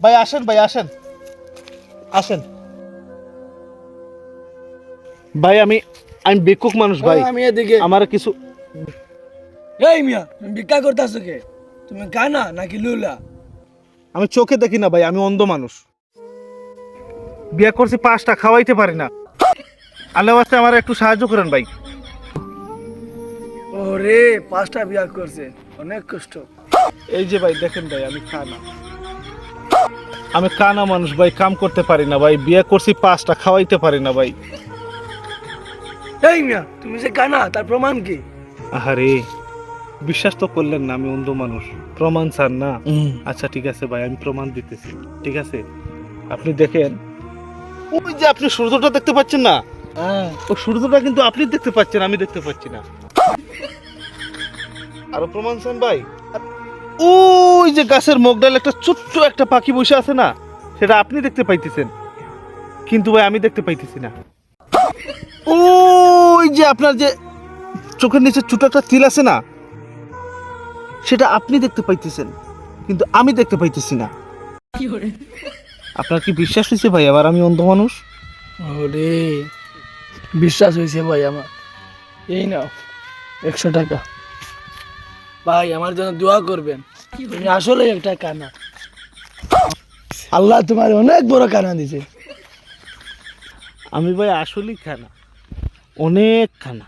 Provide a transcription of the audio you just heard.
ভাই আসেন ভাই আসেন। আসেন। ভাই আমি আমি বেকুক মানুষ ভাই। আমি এদিকে। আমার কিছু এই মিয়া তুমি ভিক্ষা করতেছো কে? তুমি কানা নাকি লুলা? আমি চোখে দেখি না ভাই আমি অন্ধ মানুষ। বিয়ে করছি পাঁচটা খাওয়াইতে পারি না। আল্লাহ বাস্তে আমার একটু সাহায্য করেন ভাই। ওরে পাঁচটা বিয়া করছে অনেক কষ্ট। এই যে ভাই দেখেন ভাই আমি কানা। আমি কানা মানুষ ভাই কাম করতে পারি না ভাই বিয়ে করছি পাঁচটা খাওয়াইতে পারি না ভাই। এই মিয়া তুমি যে কানা তার প্রমাণ কি? আহারে বিশ্বাস তো করলেন না আমি অন্ধ মানুষ। প্রমাণ স্যার না? আচ্ছা ঠিক আছে ভাই আমি প্রমাণ দিতেছি। ঠিক আছে? আপনি দেখেন ওই যে আপনি সূর্যটা দেখতে পাচ্ছেন না? হ্যাঁ। ও সূর্যটা কিন্তু আপনি দেখতে পাচ্ছেন আমি দেখতে পাচ্ছি না। আরও প্রমাণ চান ভাই ওই যে গাছের মগডাল একটা ছোট্ট একটা পাখি বসে আছে না সেটা আপনি দেখতে পাইতেছেন। কিন্তু ভাই আমি দেখতে পাইতেছি না। ওই যে আপনার যে চোখের নিচে ছোট একটা তিল আছে না সেটা আপনি দেখতে পাইতেছেন কিন্তু আমি দেখতে পাইতেছি না। আপনার কি বিশ্বাস হয়েছে ভাই আবার আমি অন্ধ মানুষ? ওরে বিশ্বাস হয়েছে ভাই আমার। এই নাও একশো টাকা। ভাই আমার জন্য দোয়া করবেন। তুমি আসলে একটা কানা। আল্লাহ তোমার অনেক বড় কানা দিছে। আমি ভাই আসলেই খানা অনেক খানা